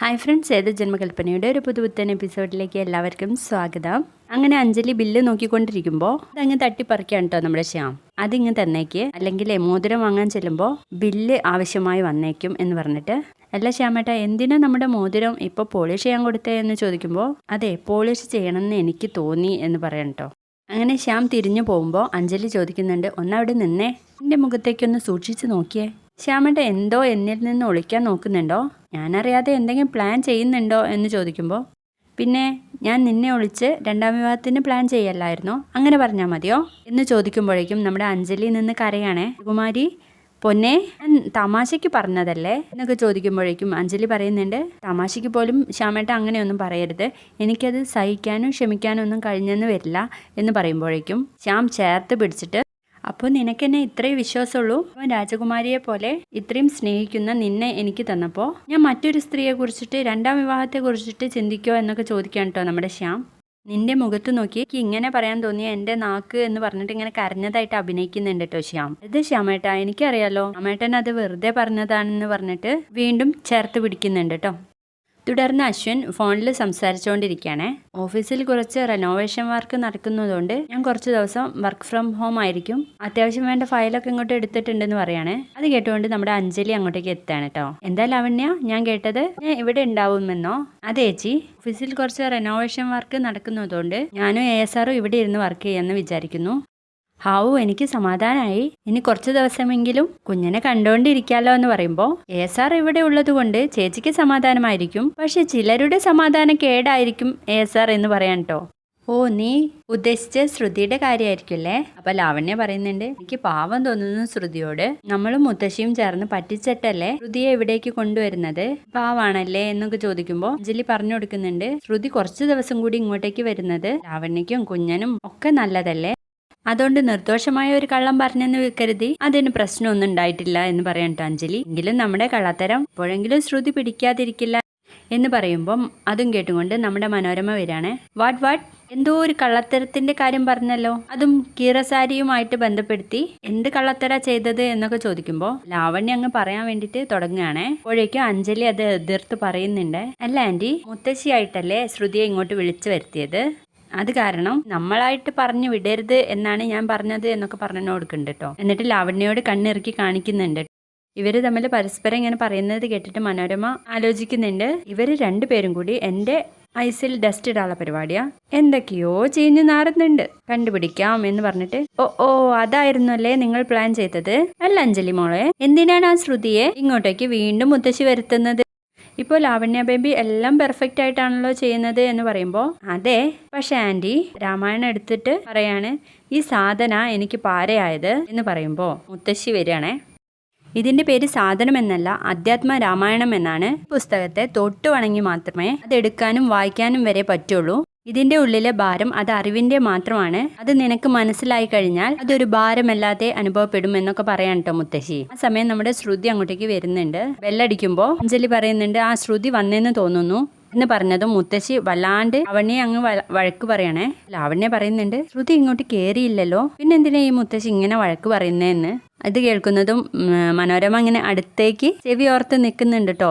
Hi friends ഏത് ജന്മകൽപ്പനയുടെ ഒരു പുതുപുത്തൻ എപ്പിസോഡിലേക്ക് എല്ലാവർക്കും സ്വാഗതം. അങ്ങനെ അഞ്ജലി ബില്ല് നോക്കിക്കൊണ്ടിരിക്കുമ്പോൾ അതങ്ങ് തട്ടിപ്പറിക്കാണ് കേട്ടോ നമ്മുടെ ശ്യാം. അതിങ്ങ് തന്നേക്ക് അല്ലെങ്കിൽ മോതിരം വാങ്ങാൻ ചെല്ലുമ്പോൾ ബില്ല് ആവശ്യമായി വന്നേക്കും എന്ന് പറഞ്ഞിട്ട്. അല്ല ശ്യാമേട്ട എന്തിനാ നമ്മുടെ മോതിരം ഇപ്പോൾ പോളിഷ് ചെയ്യാൻ കൊടുത്തേ എന്ന് ചോദിക്കുമ്പോൾ അതെ പോളിഷ് ചെയ്യണമെന്ന് എനിക്ക് തോന്നി എന്ന് പറയാം കേട്ടോ അങ്ങനെ ശ്യാം തിരിഞ്ഞു പോകുമ്പോൾ അഞ്ജലി ചോദിക്കുന്നുണ്ട് ഒന്നവിടെ നിന്നേ എന്റെ മുഖത്തേക്കൊന്ന് സൂക്ഷിച്ച് നോക്കിയേ. ശ്യാമേട്ട എന്തോ എന്നിൽ നിന്ന് ഒളിക്കാൻ നോക്കുന്നുണ്ടോ? ഞാനറിയാതെ എന്തെങ്കിലും പ്ലാൻ ചെയ്യുന്നുണ്ടോ എന്ന് ചോദിക്കുമ്പോൾ പിന്നെ ഞാൻ നിന്നെ ഒളിച്ച് രണ്ടാം വിവാഹത്തിന് പ്ലാൻ ചെയ്യല്ലായിരുന്നോ? അങ്ങനെ പറഞ്ഞാൽ മതിയോ? എന്ന് ചോദിക്കുമ്പോഴേക്കും നമ്മുടെ അഞ്ജലി നിന്ന് കരയാണേ കുമാരി പൊന്നെ ഞാൻ തമാശയ്ക്ക് പറഞ്ഞതല്ലേ? എന്നൊക്കെ ചോദിക്കുമ്പോഴേക്കും അഞ്ജലി പറയുന്നുണ്ട് തമാശയ്ക്ക് പോലും ശ്യാമേട്ട അങ്ങനെയൊന്നും പറയരുത്. എനിക്കത് സഹിക്കാനും ക്ഷമിക്കാനും ഒന്നും കഴിഞ്ഞെന്ന് വരില്ല എന്ന് പറയുമ്പോഴേക്കും ശ്യാം ചേർത്ത് പിടിച്ചിട്ട് അപ്പോൾ നിനക്കെന്നെ ഇത്രയും വിശ്വാസമുള്ളൂ. അവൻ രാജകുമാരിയെ പോലെ ഇത്രയും സ്നേഹിക്കുന്ന നിന്നെ എനിക്ക് തന്നപ്പോൾ ഞാൻ മറ്റൊരു സ്ത്രീയെ കുറിച്ചിട്ട് രണ്ടാം വിവാഹത്തെ കുറിച്ചിട്ട് ചിന്തിക്കോ എന്നൊക്കെ ചോദിക്കാൻ കേട്ടോ നമ്മുടെ ശ്യാം. നിന്റെ മുഖത്ത് നോക്കി ഇങ്ങനെ പറയാൻ തോന്നിയ എന്റെ നാക്ക് എന്ന് പറഞ്ഞിട്ട് ഇങ്ങനെ കരഞ്ഞതായിട്ട് അഭിനയിക്കുന്നുണ്ട് കേട്ടോ ശ്യാം. ഇത് ശ്യാമേട്ടാ എനിക്കറിയാലോ. അമ്മേട്ടൻ അത് വെറുതെ പറഞ്ഞതാണെന്ന് പറഞ്ഞിട്ട് വീണ്ടും ചേർത്ത് പിടിക്കുന്നുണ്ട് കേട്ടോ തുടർന്ന് അശ്വിൻ ഫോണിൽ സംസാരിച്ചുകൊണ്ടിരിക്കുകയാണ്. ഓഫീസിൽ കുറച്ച് റെനോവേഷൻ വർക്ക് നടക്കുന്നതുകൊണ്ട് ഞാൻ കുറച്ച് ദിവസം വർക്ക് ഫ്രം ഹോം ആയിരിക്കും. അത്യാവശ്യം വേണ്ട ഫയലൊക്കെ ഇങ്ങോട്ട് എടുത്തിട്ടുണ്ടെന്ന് പറയാണ്. അത് കേട്ടുകൊണ്ട് നമ്മുടെ അഞ്ജലി അങ്ങോട്ടേക്ക് എത്താണ് കേട്ടോ. എന്താ ലാവണ്യ? ഞാൻ കേട്ടത് ഞാൻ ഇവിടെ ഉണ്ടാവുമെന്നോ? അതെ ചേച്ചി. ഓഫീസിൽ കുറച്ച് റെനോവേഷൻ വർക്ക് നടക്കുന്നതുകൊണ്ട് ഞാനും എ എസ് ആറും ഇവിടെ ഇരുന്ന് വർക്ക് ചെയ്യാമെന്ന് വിചാരിക്കുന്നു. ഹാവു എനിക്ക് സമാധാനമായി ഇനി കുറച്ച് ദിവസമെങ്കിലും കുഞ്ഞിനെ കണ്ടുകൊണ്ടിരിക്കാലോ എന്ന് പറയുമ്പോൾ എ സാർ ഇവിടെ ഉള്ളത് കൊണ്ട് ചേച്ചിക്ക് സമാധാനമായിരിക്കും. പക്ഷെ ചിലരുടെ സമാധാനം കേടായിരിക്കും എ സാർ എന്ന് പറയാൻ കേട്ടോ ഓ നീ ഉദ്ദേശിച്ച ശ്രുതിയുടെ കാര്യമായിരിക്കുമല്ലേ അപ്പൊ ലാവണ്യ പറയുന്നുണ്ട് എനിക്ക് പാവം തോന്നുന്നു ശ്രുതിയോട്. നമ്മളും മുത്തശ്ശിയും ചേർന്ന് പറ്റിച്ചിട്ടല്ലേ ശ്രുതിയെ ഇവിടേക്ക് കൊണ്ടുവരുന്നത്? പാവാണല്ലേ എന്നൊക്കെ ചോദിക്കുമ്പോൾ അഞ്ജലി പറഞ്ഞു കൊടുക്കുന്നുണ്ട് ശ്രുതി കുറച്ച് ദിവസം കൂടി ഇങ്ങോട്ടേക്ക് വരുന്നത് ലാവണ്യക്കും കുഞ്ഞനും ഒക്കെ നല്ലതല്ലേ? അതുകൊണ്ട് നിർദോഷമായ ഒരു കള്ളം പറഞ്ഞെന്ന് കരുതി അതിന് പ്രശ്നമൊന്നും ഉണ്ടായിട്ടില്ല എന്ന് പറയണ്ട അഞ്ജലി. എങ്കിലും നമ്മുടെ കള്ളത്തരം ഇപ്പോഴെങ്കിലും ശ്രുതി പിടിക്കാതിരിക്കില്ല എന്ന് പറയുമ്പം അതും കേട്ടുകൊണ്ട് നമ്മുടെ മനോരമ വരികയാണ്. What what? എന്തോ ഒരു കള്ളത്തരത്തിന്റെ കാര്യം പറഞ്ഞല്ലോ. അതും കീറസാരിയുമായിട്ട് ബന്ധപ്പെടുത്തി എന്ത് കള്ളത്തര ചെയ്തത് എന്നൊക്കെ ചോദിക്കുമ്പോൾ ലാവണ്യ അങ്ങ് പറയാൻ വേണ്ടിയിട്ട് തുടങ്ങുകയാണ്. അപ്പോഴേക്കും അഞ്ജലി അത് എതിർത്ത് പറയുന്നുണ്ട്. അല്ല ആന്റി മുത്തശ്ശിയായിട്ടല്ലേ ശ്രുതിയെ ഇങ്ങോട്ട് വിളിച്ചു വരുത്തിയത്? അത് കാരണം നമ്മളായിട്ട് പറഞ്ഞു വിടരുത് എന്നാണ് ഞാൻ പറഞ്ഞത് എന്നൊക്കെ പറഞ്ഞു കൊടുക്കുന്നുണ്ട് കേട്ടോ. എന്നിട്ട് ലാവണ്യയോട് കണ്ണിറക്കി കാണിക്കുന്നുണ്ട്. ഇവർ തമ്മിൽ പരസ്പരം ഇങ്ങനെ പറയുന്നത് കേട്ടിട്ട് മനോരമ ആലോചിക്കുന്നുണ്ട്. ഇവർ രണ്ടുപേരും കൂടി എന്റെ ഐസിൽ ഡസ്റ്റ് ഇടാനുള്ള പരിപാടിയാ. എന്തൊക്കെയോ ചീഞ്ഞു നാറുന്നുണ്ട്. കണ്ടുപിടിക്കാം എന്ന് പറഞ്ഞിട്ട് ഓ ഓ അതായിരുന്നു അല്ലേ നിങ്ങൾ പ്ലാൻ ചെയ്തത്? അല്ല അഞ്ജലി മോളെ എന്തിനാണ് ആ ശ്രുതിയെ ഇങ്ങോട്ടേക്ക് വീണ്ടും മുത്തശ്ശി വരുത്തുന്നത്? ഇപ്പോൾ ലാവണ്യ ബേബി എല്ലാം പെർഫെക്റ്റ് ആയിട്ടാണല്ലോ ചെയ്യുന്നത് എന്ന് പറയുമ്പോൾ അതെ പക്ഷെ ആന്റി രാമായണം എടുത്തിട്ട് പറയാണ് ഈ സാധന എനിക്ക് പാരയായത് എന്ന് പറയുമ്പോൾ മുത്തശ്ശി വരികയാണേ. ഇതിന്റെ പേര് സാധനം എന്നല്ല അധ്യാത്മ രാമായണം എന്നാണ്. പുസ്തകത്തെ തൊട്ടു വണങ്ങി മാത്രമേ അത് എടുക്കാനും വായിക്കാനും വരെ പറ്റുള്ളൂ. ഇതിന്റെ ഉള്ളിലെ ഭാരം അത് അറിവിന്റെ മാത്രമാണ്. അത് നിനക്ക് മനസ്സിലായി കഴിഞ്ഞാൽ അതൊരു ഭാരമല്ലാതെ അനുഭവപ്പെടും എന്നൊക്കെ പറയാൻ കേട്ടോ മുത്തശ്ശി. ആ സമയം നമ്മുടെ ശ്രുതി അങ്ങോട്ടേക്ക് വരുന്നുണ്ട്. ബെല്ലടിക്കുമ്പോൾ അഞ്ജലി പറയുന്നുണ്ട് ആ ശ്രുതി വന്നെന്ന് തോന്നുന്നു. എന്ന് പറഞ്ഞതും മുത്തശ്ശി വല്ലാണ്ട് അവനെ അങ്ങ് വഴക്ക് പറയണേ. ലാവണ്യ പറയുന്നുണ്ട് ശ്രുതി ഇങ്ങോട്ട് കേറിയില്ലല്ലോ. പിന്നെന്തിനാ ഈ മുത്തശ്ശി ഇങ്ങനെ വഴക്ക് പറയുന്നതെന്ന് അത് കേൾക്കുന്നതും മനോരമ ഇങ്ങനെ അടുത്തേക്ക് ചെവി ഓർത്ത് നിൽക്കുന്നുണ്ട് കേട്ടോ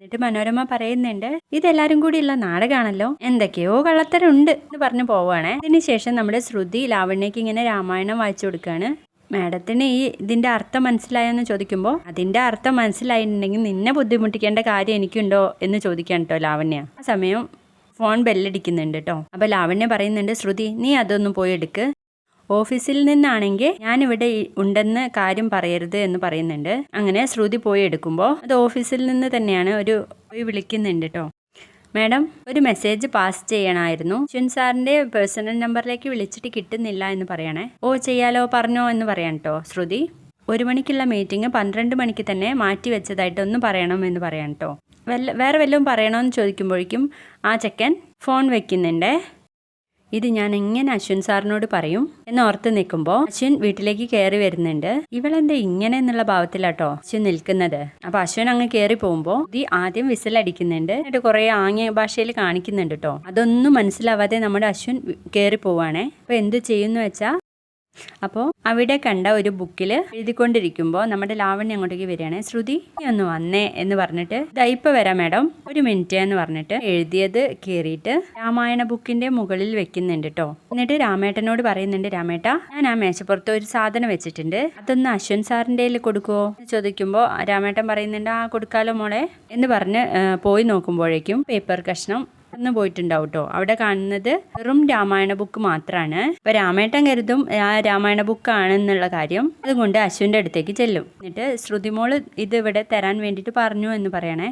എന്നിട്ട് മനോരമ പറയുന്നുണ്ട് ഇതെല്ലാരും കൂടിയുള്ള നാടകമാണല്ലോ എന്തൊക്കെയോ കള്ളത്തരുണ്ട് എന്ന് പറഞ്ഞു പോവുകയാണേ. അതിനുശേഷം നമ്മുടെ ശ്രുതി ലാവണ്യക്ക് ഇങ്ങനെ രാമായണം വായിച്ചു കൊടുക്കുകയാണ്. മാഡത്തിന് ഈ ഇതിന്റെ അർത്ഥം മനസ്സിലായെന്ന് ചോദിക്കുമ്പോൾ അതിന്റെ അർത്ഥം മനസ്സിലായിട്ടുണ്ടെങ്കിൽ നിന്നെ ബുദ്ധിമുട്ടിക്കേണ്ട കാര്യം എനിക്കുണ്ടോ? എന്ന് ചോദിക്കാൻ കേട്ടോ ലാവണ്യ. ആ സമയം ഫോൺ ബെല്ലടിക്കുന്നുണ്ട് കേട്ടോ അപ്പൊ ലാവണ്യ പറയുന്നുണ്ട് ശ്രുതി നീ അതൊന്നും പോയി എടുക്ക്. ഓഫീസിൽ നിന്നാണെങ്കിൽ ഞാനിവിടെ ഉണ്ടെന്ന് കാര്യം പറയരുത് എന്ന് പറയുന്നുണ്ട്. അങ്ങനെ ശ്രുതി പോയി എടുക്കുമ്പോൾ അത് ഓഫീസിൽ നിന്ന് തന്നെയാണ് ഒരു പോയി വിളിക്കുന്നുണ്ട് കേട്ടോ മാഡം ഒരു മെസ്സേജ് പാസ് ചെയ്യണമായിരുന്നു ചുൻ സാറിന്റെ പേഴ്സണൽ നമ്പറിലേക്ക് വിളിച്ചിട്ട് കിട്ടുന്നില്ല എന്ന് പറയണേ. ഓ ചെയ്യാലോ പറഞ്ഞോ എന്ന് പറയാം കേട്ടോ ശ്രുതി. ഒരു മണിക്കുള്ള മീറ്റിംഗ് പന്ത്രണ്ട് മണിക്ക് തന്നെ മാറ്റി വെച്ചതായിട്ട് ഒന്ന് പറയണം എന്ന് പറയാം കേട്ടോ വല്ല വേറെ വല്ലതും പറയണമെന്ന് ചോദിക്കുമ്പോഴേക്കും ആ ചെക്കൻ ഫോൺ വെക്കുന്നുണ്ടേ. ഇത് ഞാൻ എങ്ങനെ അശ്വിൻ സാറിനോട് പറയും എന്ന് ഓർത്ത് നിൽക്കുമ്പോൾ അശ്വിൻ വീട്ടിലേക്ക് കയറി വരുന്നുണ്ട്. ഇവളെന്താ ഇങ്ങനെ എന്നുള്ള ഭാവത്തിലാട്ടോ അശ്വിൻ നിൽക്കുന്നത്. അപ്പൊ അശ്വിൻ അങ്ങ് കയറി പോകുമ്പോൾ ഈ ആദ്യം വിസിലടിക്കുന്നുണ്ട് എന്നിട്ട് കുറെ ആംഗ്യ ഭാഷയിൽ കാണിക്കുന്നുണ്ട് കേട്ടോ അതൊന്നും മനസ്സിലാവാതെ നമ്മുടെ അശ്വിൻ കയറി പോവാണേ. അപ്പൊ എന്ത് ചെയ്യുന്നു വെച്ചാ അപ്പോൾ അവിടെ കണ്ട ഒരു ബുക്കിൽ എഴുതിക്കൊണ്ടിരിക്കുമ്പോൾ നമ്മുടെ ലാവണ്യ അങ്ങോട്ടേക്ക് വരികയാണ്. ശ്രുതി ഒന്ന് വന്നേ എന്ന് പറഞ്ഞിട്ട് "ദാ ഇപ്പൊ വരാം മാഡം. ഒരു മിനിറ്റ് എന്ന് പറഞ്ഞിട്ട് എഴുതിയത് കയറിയിട്ട് രാമായണ ബുക്കിന്റെ മുകളിൽ വെക്കുന്നുണ്ട് കേട്ടോ എന്നിട്ട് രാമേട്ടനോട് പറയുന്നുണ്ട് രാമേട്ട ഞാൻ ആ മേശപ്പുറത്ത് ഒരു സാധനം വെച്ചിട്ടുണ്ട്. അതൊന്ന് അശ്വൻ സാറിന്റെ കൊടുക്കുമോ എന്ന് ചോദിക്കുമ്പോൾ രാമേട്ടൻ പറയുന്നുണ്ട് ആ കൊടുക്കാലോ മോളെ. എന്ന് പറഞ്ഞ് പോയി നോക്കുമ്പോഴേക്കും പേപ്പർ കഷ്ണം ഒന്ന് പോയിട്ടുണ്ടാവും കേട്ടോ അവിടെ കാണുന്നത് വെറും രാമായണ ബുക്ക് മാത്രമാണ് ഇപ്പൊ രാമേട്ടൻ കരുതും ആ രാമായണ ബുക്ക് ആണെന്നുള്ള കാര്യം. അതുകൊണ്ട് അശ്വിന്റെ അടുത്തേക്ക് ചെല്ലും. എന്നിട്ട് ശ്രുതിമോൾ ഇത് ഇവിടെ തരാൻ വേണ്ടിയിട്ട് പറഞ്ഞു എന്ന് പറയണേ.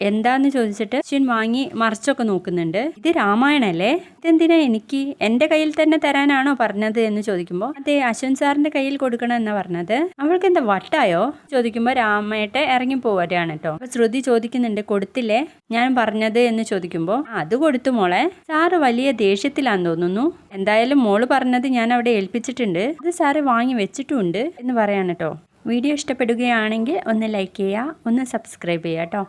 എന്താന്ന് ചോദിച്ചിട്ട് അശ്വിൻ വാങ്ങി മറിച്ചൊക്കെ നോക്കുന്നുണ്ട്. ഇത് രാമായണല്ലേ? ഇതെന്തിനാ എനിക്ക് എന്റെ കയ്യിൽ തന്നെ തരാനാണോ പറഞ്ഞത് എന്ന് ചോദിക്കുമ്പോൾ അതെ അശ്വിൻ സാറിന്റെ കയ്യിൽ കൊടുക്കണം എന്നാ പറഞ്ഞത്. അവൾക്ക് എന്താ വട്ടായോ? ചോദിക്കുമ്പോൾ രാമേട്ടെ ഇറങ്ങി പോവുകയാണ് കേട്ടോ. അപ്പൊ ശ്രുതി ചോദിക്കുന്നുണ്ട് കൊടുത്തില്ലേ? ഞാൻ പറഞ്ഞത് എന്ന് ചോദിക്കുമ്പോൾ "ആ, അത് കൊടുത്തു മോളെ. സാറ് വലിയ ദേഷ്യത്തിലാന്ന് തോന്നുന്നു. എന്തായാലും മോൾ പറഞ്ഞത് ഞാൻ അവിടെ ഏൽപ്പിച്ചിട്ടുണ്ട്. അത് സാറ് വാങ്ങി വെച്ചിട്ടുണ്ട് എന്ന് പറയാണ് കേട്ടോ. വീഡിയോ ഇഷ്ടപ്പെടുകയാണെങ്കിൽ ഒന്ന് ലൈക്ക് ചെയ്യുക ഒന്ന് സബ്സ്ക്രൈബ് ചെയ്യുക കേട്ടോ.